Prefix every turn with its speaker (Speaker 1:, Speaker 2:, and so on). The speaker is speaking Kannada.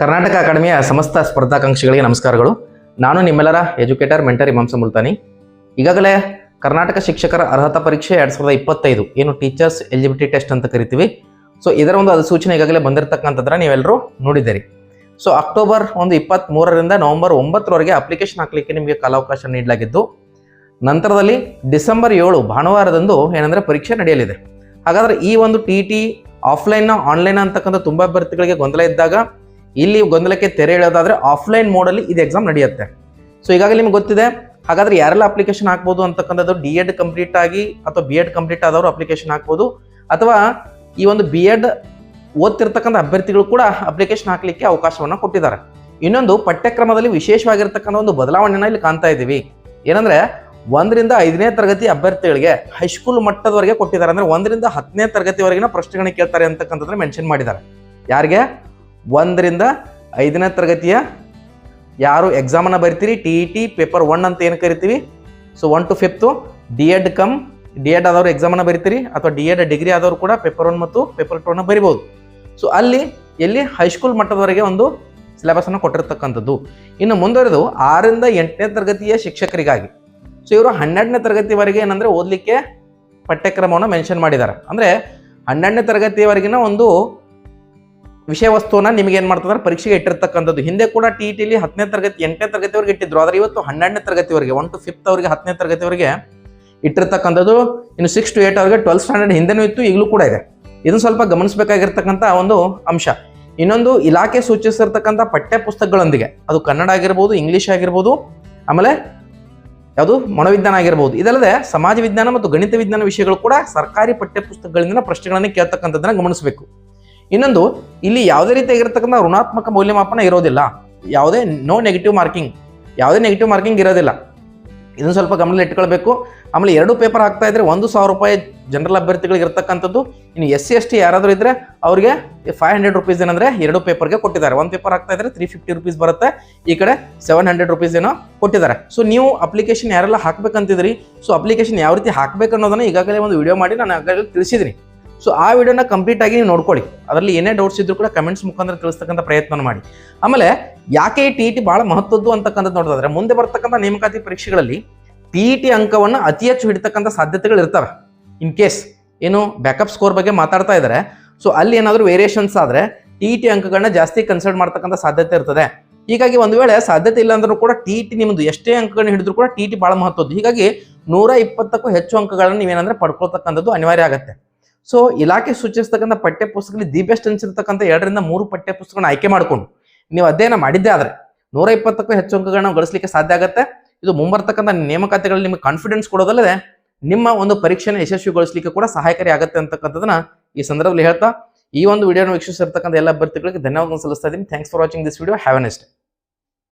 Speaker 1: ಕರ್ನಾಟಕ ಅಕಾಡೆಮಿಯ ಸಮಸ್ತ ಸ್ಪರ್ಧಾಕಾಂಕ್ಷಿಗಳಿಗೆ ನಮಸ್ಕಾರಗಳು. ನಾನು ನಿಮ್ಮೆಲ್ಲರ ಎಜುಕೇಟರ್, ಮೆಂಟರ್ ಇಮಾಂಸ ಮುಲ್ತಾನಿ. ಈಗಾಗಲೇ ಕರ್ನಾಟಕ ಶಿಕ್ಷಕರ ಅರ್ಹತಾ ಪರೀಕ್ಷೆ ಎರಡು ಸಾವಿರದ ಇಪ್ಪತ್ತೈದು, ಏನು ಟೀಚರ್ಸ್ ಎಲಿಜಿಬಿಲಿಟಿ ಟೆಸ್ಟ್ ಅಂತ ಕರಿತೀವಿ. ಸೊ, ಇದರ ಒಂದು ಅಧಿಸೂಚನೆ ಈಗಾಗಲೇ ಬಂದಿರತಕ್ಕಂಥದ್ರ ನೀವೆಲ್ಲರೂ ನೋಡಿದ್ದೀರಿ. ಸೊ, ಅಕ್ಟೋಬರ್ ಒಂದು ಇಪ್ಪತ್ತ್ಮೂರರಿಂದ ನವೆಂಬರ್ ಒಂಬತ್ತರವರೆಗೆ ಅಪ್ಲಿಕೇಶನ್ ಹಾಕಲಿಕ್ಕೆ ನಿಮಗೆ ಕಾಲಾವಕಾಶ ನೀಡಲಾಗಿದ್ದು, ನಂತರದಲ್ಲಿ ಡಿಸೆಂಬರ್ ಏಳು, ಭಾನುವಾರದಂದು ಏನಂದರೆ ಪರೀಕ್ಷೆ ನಡೆಯಲಿದೆ. ಹಾಗಾದ್ರೆ ಈ ಒಂದು ಟಿ ಟಿ ಆಫ್ಲೈನ್ ಆನ್ಲೈನ್ ಅಂತಕ್ಕಂಥ ತುಂಬ ಅಭ್ಯರ್ಥಿಗಳಿಗೆ ಗೊಂದಲ ಇದ್ದಾಗ ಇಲ್ಲಿ ಗೊಂದಲಕ್ಕೆ ತೆರೆ ಇಳೋದಾದರೆ ಆಫ್ಲೈನ್ ಮೋಡಲ್ಲಿ ಇದು ಎಕ್ಸಾಮ್ ನಡೆಯುತ್ತೆ. ಸೊ ಈಗಾಗಲೇ ನಿಮ್ಗೆ ಗೊತ್ತಿದೆ, ಹಾಗಾದ್ರೆ ಯಾರೆಲ್ಲ ಅಪ್ಲಿಕೇಶನ್ ಹಾಕ್ಬೋದು ಅಂತಕ್ಕಂಥದ್ದು ಡಿ ಎಡ್ ಕಂಪ್ಲೀಟ್ ಆಗಿ ಅಥವಾ ಬಿ ಎಡ್ ಕಂಪ್ಲೀಟ್ ಆದವರು ಅಪ್ಲಿಕೇಶನ್ ಹಾಕ್ಬೋದು, ಅಥವಾ ಈ ಒಂದು ಬಿ ಎಡ್ ಓದ್ತಿರ್ತಕ್ಕಂಥ ಅಭ್ಯರ್ಥಿಗಳು ಕೂಡ ಅಪ್ಲಿಕೇಶನ್ ಹಾಕಲಿಕ್ಕೆ ಅವಕಾಶವನ್ನು ಕೊಟ್ಟಿದ್ದಾರೆ. ಇನ್ನೊಂದು, ಪಠ್ಯಕ್ರಮದಲ್ಲಿ ವಿಶೇಷವಾಗಿರ್ತಕ್ಕಂಥ ಒಂದು ಬದಲಾವಣೆನ ಇಲ್ಲಿ ಕಾಣ್ತಾ ಇದ್ದೀವಿ ಏನಂದ್ರೆ, ಒಂದರಿಂದ ಐದನೇ ತರಗತಿ ಅಭ್ಯರ್ಥಿಗಳಿಗೆ ಹೈಸ್ಕೂಲ್ ಮಟ್ಟದವರೆಗೆ ಕೊಟ್ಟಿದ್ದಾರೆ. ಅಂದ್ರೆ ಒಂದರಿಂದ ಹತ್ತನೇ ತರಗತಿವರೆಗಿನ ಪ್ರಶ್ನೆಗಳನ್ನ ಕೇಳ್ತಾರೆ ಅಂತಕ್ಕಂಥದ್ದನ್ನ ಮೆನ್ಷನ್ ಮಾಡಿದ್ದಾರೆ. ಯಾರಿಗೆ? ಒಂದರಿಂದ ಐದನೇ ತರಗತಿಯ ಯಾರು ಎಕ್ಸಾಮನ್ನು ಬರಿತೀರಿ? T E T paper one ಅಂತ ಏನು ಕರಿತೀವಿ? So one to fifth D Ed cum D Ed ಆದವರು ಎಕ್ಸಾಮನ್ನು ಬರಿತೀರಿ? ಅಥವಾ ಡಿ ಎಡ್ ಡಿಗ್ರಿ ಆದವರು ಕೂಡ ಪೇಪರ್ ಒನ್ ಮತ್ತು ಪೇಪರ್ ಟು ಅನ್ನು ಬರಿಬೋದು. ಸೊ ಅಲ್ಲಿ, ಎಲ್ಲಿ ಹೈಸ್ಕೂಲ್ ಮಟ್ಟದವರೆಗೆ ಒಂದು ಸಿಲೆಬಸನ್ನು ಕೊಟ್ಟಿರ್ತಕ್ಕಂಥದ್ದು. ಇನ್ನು ಮುಂದುವರೆದು ಆರರಿಂದ ಎಂಟನೇ ತರಗತಿಯ ಶಿಕ್ಷಕರಿಗಾಗಿ. ಸೊ ಇವರು ಹನ್ನೆರಡನೇ ತರಗತಿವರೆಗೆ ಏನಂದ್ರೆ ಓದಲಿಕ್ಕೆ ಪಠ್ಯಕ್ರಮವನ್ನು ಮೆನ್ಷನ್ ಮಾಡಿದ್ದಾರೆ. ಅಂದರೆ ಹನ್ನೆರಡನೇ ತರಗತಿಯವರೆಗಿನ ಒಂದು ವಿಷಯ ವಸ್ತುವನ್ನ ನಿಮಗೆ ಏನು ಮಾಡ್ತಂದ್ರೆ ಪರೀಕ್ಷೆಗೆ ಇಟ್ಟಿರ್ತಕ್ಕಂಥದ್ದು. ಹಿಂದೆ ಕೂಡ ಟಿ ಟಿಲಿ ಹತ್ತನೇ ತರಗತಿ, ಎಂಟನೇ ತರಗತಿವರೆಗೆ ಇಟ್ಟಿದ್ರು. ಆದರೆ ಇವತ್ತು ಹನ್ನೆರಡನೇ ತರಗತಿವರೆಗೆ ಒನ್ ಟು ಫಿಫ್ತ್ ಅವರಿಗೆ, ಹತ್ತನೇ ತರಗತಿವರೆಗೆ ಇಟ್ಟಿರ್ತಕ್ಕಂಥದ್ದು ಇನ್ನು ಸಿಕ್ಸ್ ಟು ಏಟ್ ಅವರಿಗೆ ಟ್ವೆಲ್ತ್ ಸ್ಟ್ಯಾಂಡರ್ಡ್ ಹಿಂದೆನೂ ಇತ್ತು, ಈಗಲೂ ಕೂಡ ಇದೆ. ಇದನ್ನು ಸ್ವಲ್ಪ ಗಮನಿಸಬೇಕಾಗಿರ್ತಕ್ಕಂಥ ಒಂದು ಅಂಶ. ಇನ್ನೊಂದು ಇಲಾಖೆ ಸೂಚಿಸಿರ್ತಕ್ಕಂಥ ಪಠ್ಯ ಪುಸ್ತಕಗಳೊಂದಿಗೆ ಅದು ಕನ್ನಡ ಆಗಿರ್ಬೋದು ಇಂಗ್ಲೀಷ್ ಆಗಿರ್ಬೋದು, ಆಮೇಲೆ ಯಾವುದು? ಮನೋವಿಜ್ಞಾನ ಆಗಿರ್ಬೋದು. ಇದಲ್ಲದೆ ಸಮಾಜ ವಿಜ್ಞಾನ ಮತ್ತು ಗಣಿತ ವಿಜ್ಞಾನ ವಿಷಯಗಳು ಕೂಡ ಸರ್ಕಾರಿ ಪಠ್ಯ ಪುಸ್ತಕಗಳಿಂದ ಪ್ರಶ್ನೆಗಳನ್ನು ಕೇಳ್ತಕ್ಕಂಥದ್ದನ್ನು ಗಮನಿಸಬೇಕು. ಇನ್ನೊಂದು, ಇಲ್ಲಿ ಯಾವುದೇ ರೀತಿಯಾಗಿರ್ತಕ್ಕಂಥ ಋಣಾತ್ಮಕ ಮೌಲ್ಯಮಾಪನ ಇರೋದಿಲ್ಲ. ಯಾವುದೇ ನೋ ನೆಗೆಟಿವ್ ಮಾರ್ಕಿಂಗ್ ಯಾವುದೇ ನೆಗೆಟಿವ್ ಮಾರ್ಕಿಂಗ್ ಇರೋದಿಲ್ಲ. ಇದನ್ನು ಸ್ವಲ್ಪ ಗಮನದಲ್ಲಿ ಇಟ್ಕೊಳ್ಬೇಕು. ಆಮೇಲೆ ಎರಡು ಪೇಪರ್ ಹಾಕ್ತಾ ಇದ್ರೆ ಒಂದು ಸಾವಿರ ರೂಪಾಯಿ ಜನರಲ್ ಅಭ್ಯರ್ಥಿಗಳಿಗೆ ಇರ್ತಕ್ಕಂಥದ್ದು. ಇನ್ನು ಎಸ್ ಸಿ ಎಸ್ ಟಿ ಯಾರಾದರೂ ಇದ್ರೆ ಅವ್ರಿಗೆ ಫೈವ್ ಹಂಡ್ರೆಡ್ ರುಪೀಸ್ ಏನಂದ್ರೆ ಎರಡು ಪೇಪರ್ಗೆ ಕೊಟ್ಟಿದ್ದಾರೆ. ಒಂದು ಪೇಪರ್ ಹಾಕ್ತಾ ಇದ್ರೆ ತ್ರೀ ಫಿಫ್ಟಿ ರುಪೀಸ್ ಬರುತ್ತೆ. ಈ ಕಡೆ ಸೆವೆನ್ ಹಂಡ್ರೆಡ್ ರುಪೀಸ್ ಏನೋ ಕೊಟ್ಟಿದ್ದಾರೆ. ಸೊ ನೀವು ಅಪ್ಲಿಕೇಶನ್ ಯಾರೆಲ್ಲ ಹಾಕಬೇಕಂತಿದ್ರಿ ಸೊ ಅಪ್ಲಿಕೇಶನ್ ಯಾವ ರೀತಿ ಹಾಕ್ಬೇಕು ಅನ್ನೋದನ್ನು ಈಗಾಗಲೇ ಒಂದು ವಿಡಿಯೋ ಮಾಡಿ ನಾನು ಈಗಾಗಲೇ ತಿಳಿಸಿದ್ದೀನಿ. ಸೊ ಆ ವಿಡಿಯೋನ ಕಂಪ್ಲೀಟ್ ಆಗಿ ನೀವು ನೋಡ್ಕೊಳ್ಳಿ ಅದರಲ್ಲಿ ಏನೇ ಡೌಟ್ಸ್ ಇದ್ರು ಕೂಡ ಕಮೆಂಟ್ಸ್ ಮುಖಾಂತರ ತಿಳಿಸ್ತಕ್ಕಂಥ ಪ್ರಯತ್ನ ಮಾಡಿ. ಆಮೇಲೆ, ಯಾಕೆ ಈ ಟಿ ಟಿ ಬಹಳ ಮಹತ್ವದ್ದು ಅಂತಕ್ಕಂಥದ್ದು ನೋಡೋದಾದ್ರೆ, ಮುಂದೆ ಬರ್ತಕ್ಕಂಥ ನೇಮಕಾತಿ ಪರೀಕ್ಷೆಗಳಲ್ಲಿ ಟಿ ಟಿ ಅಂಕವನ್ನು ಅತಿ ಹೆಚ್ಚು ಹಿಡಿತಕ್ಕಂಥ ಸಾಧ್ಯತೆಗಳು ಇರ್ತವೆ. ಇನ್ ಕೇಸ್ ಏನು ಬ್ಯಾಕಪ್ ಸ್ಕೋರ್ ಬಗ್ಗೆ ಮಾತಾಡ್ತಾ ಇದ್ದಾರೆ ಸೊ ಅಲ್ಲಿ ಏನಾದರೂ ವೇರಿಯೇಷನ್ಸ್ ಆದರೆ ಟಿ ಟಿ ಅಂಕಗಳನ್ನ ಜಾಸ್ತಿ ಕನ್ಸಲ್ಟ್ ಮಾಡ್ತಕ್ಕಂಥ ಸಾಧ್ಯತೆ ಇರ್ತದೆ. ಹೀಗಾಗಿ ಒಂದು ವೇಳೆ ಸಾಧ್ಯತೆ ಇಲ್ಲ ಅಂದ್ರೂ ಕೂಡ ಟಿ ಟಿ ನಿಮ್ಮದು ಎಷ್ಟೇ ಅಂಕಗಳನ್ನ ಹಿಡಿದ್ರು ಕೂಡ ಟಿ ಟಿ ಭಾಳ ಮಹತ್ವದ್ದು. ಹೀಗಾಗಿ ನೂರ ಇಪ್ಪತ್ತಕ್ಕೂ ಹೆಚ್ಚು ಅಂಕಗಳನ್ನು ನೀವೇನಂದ್ರೆ ಪಡ್ಕೊಳ್ತಕ್ಕಂಥದ್ದು ಅನಿವಾರ್ಯ ಆಗುತ್ತೆ. ಸೊ ಇಲಾಖೆ ಸೂಚಿಸ್ತಕ್ಕಂಥ ಪಠ್ಯ ಪುಸ್ತಕದಲ್ಲಿ ದಿ ಬೆಸ್ಟ್ ಅನ್ಸಿರ್ತಕ್ಕಂಥ ಎರಡರಿಂದ ಮೂರು ಪಠ್ಯ ಪುಸ್ತಕಗಳನ್ನ ಆಯ್ಕೆ ಮಾಡಿಕೊಂಡು, ನೀವು ಅಧ್ಯಯನ ಮಾಡಿದ್ದೇ ಆದರೆ ನೂರ ಇಪ್ಪತ್ತಕ್ಕೂ ಹೆಚ್ಚು ಅಂಕಗಳನ್ನ ಗಳಿಸಲಿಕ್ಕೆ ಸಾಧ್ಯ ಆಗುತ್ತೆ. ಇದು ಮುಂಬರ್ತಕ್ಕಂಥ ನೇಮಕಾತಿಗಳಲ್ಲಿ ನಿಮಗೆ ಕಾನ್ಫಿಡೆನ್ಸ್ ಕೊಡೋದಲ್ಲದೆ ನಿಮ್ಮ ಒಂದು ಪರೀಕ್ಷೆನ ಯಶಸ್ವಿಗೊಳಿಸಲಿಕ್ಕೆ ಕೂಡ ಸಹಾಯಕಾರಿ ಆಗುತ್ತೆ ಅಂತಕ್ಕಂಥದ್ದನ್ನ ಈ ಸಂದರ್ಭದಲ್ಲಿ ಹೇಳ್ತಾ ಈ ಒಂದು ವಿಡಿಯೋನ ವೀಕ್ಷಿಸಿರ್ತಕ್ಕಂಥ ಎಲ್ಲ ಅಭ್ಯರ್ಥಿಗಳಿಗೆ ಧನ್ಯವಾದ ಸಲ್ಲಿಸ್ತಾ ಇದ್ದೀನಿ. Thanks for watching this video have nest